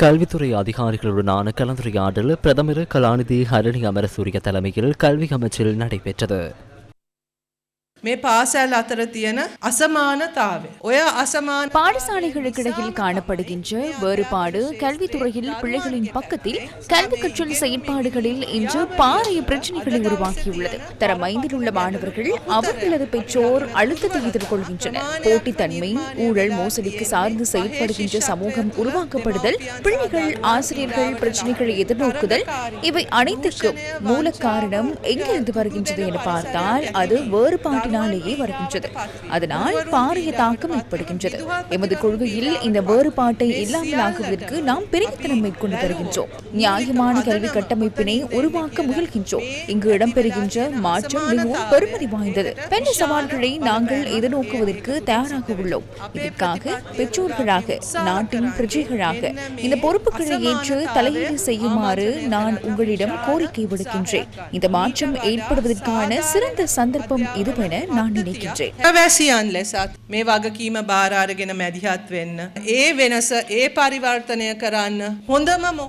கல்வித்துறை அதிகாரிகளுடனான கலந்துரையாடல் பிரதமர் கலாநிதி ஹரணி அமரசூரிய தலைமையில் கல்வி அமைச்சில் நடைபெற்றது. මේ පාසැල් අතර තියෙන අසමානතාවය. ඔය අසමාන பாடசாலைகளுக்கிடையில் காணப்படுகின்ற வேறுபாடு கல்வித்துறையில் பிள்ளைகளின் பக்கத்தில் கல்வி கற்றல் செயற்பாடுகளில் இன்று பாரிய பிரச்சனைகளை உருவாக்கியுள்ளது தரம் ஐந்தில் உள்ள மாணவர்கள் அவர்களது பெற்றோர் அழுத்தத்தை எதிர்கொள்கின்றனர் போட்டித்தன்மை ஊழல் மோசடிக்கு சார்ந்து செயல்படுகின்ற சமூகம் உருவாக்கப்படுதல் பிள்ளைகள் ஆசிரியர்கள் பிரச்சனைகளை எதிர்நோக்குதல் இவை அனைத்துக்கும் மூல காரணம் எங்கிருந்து வருகின்றது என பார்த்தால் அது வேறுபாட்டினாலேயே வருகின்றது. அதனால் பாரிய தாக்கம் ஏற்படுகின்றது. எமது கொள்கையில் இந்த வேறுபாட்டை இல்லாமலாக்குவதற்கு நாம் பெரியத்தனம் மேற்கொண்டு வருகின்றோம். நியாயமான கல்வி கட்டமைப்பினை உருவாக்க முயல்கின்றோம். இங்கு இடம்பெறுகின்ற மாற்றம் மிகவும் பெருமதி வாய்ந்தது. பெண் சவால்களை நாங்கள் எதிர்நோக்குவதற்கு தயாராக உள்ளோம். இதற்காக பெற்றோர்களாக நாட்டின் பிரஜைகளாக இந்த பொறுப்புகளை ஏற்று தலையீடு செய்யுமாறு நான் உங்களிடம் கோரிக்கை விடுக்கின்றேன். இந்த மாற்றம் ஏற்படுவதற்கான சிறந்த சந்தர்ப்பம் இதுவென நான் நினைக்கின்றேன் වැසියන් ලෙසත් මේ වගකීම බාරාරගෙන මැදිහත් වෙන්න. ඒ වෙනස ඒ පරිවර්තනය කරන්න හොඳම මො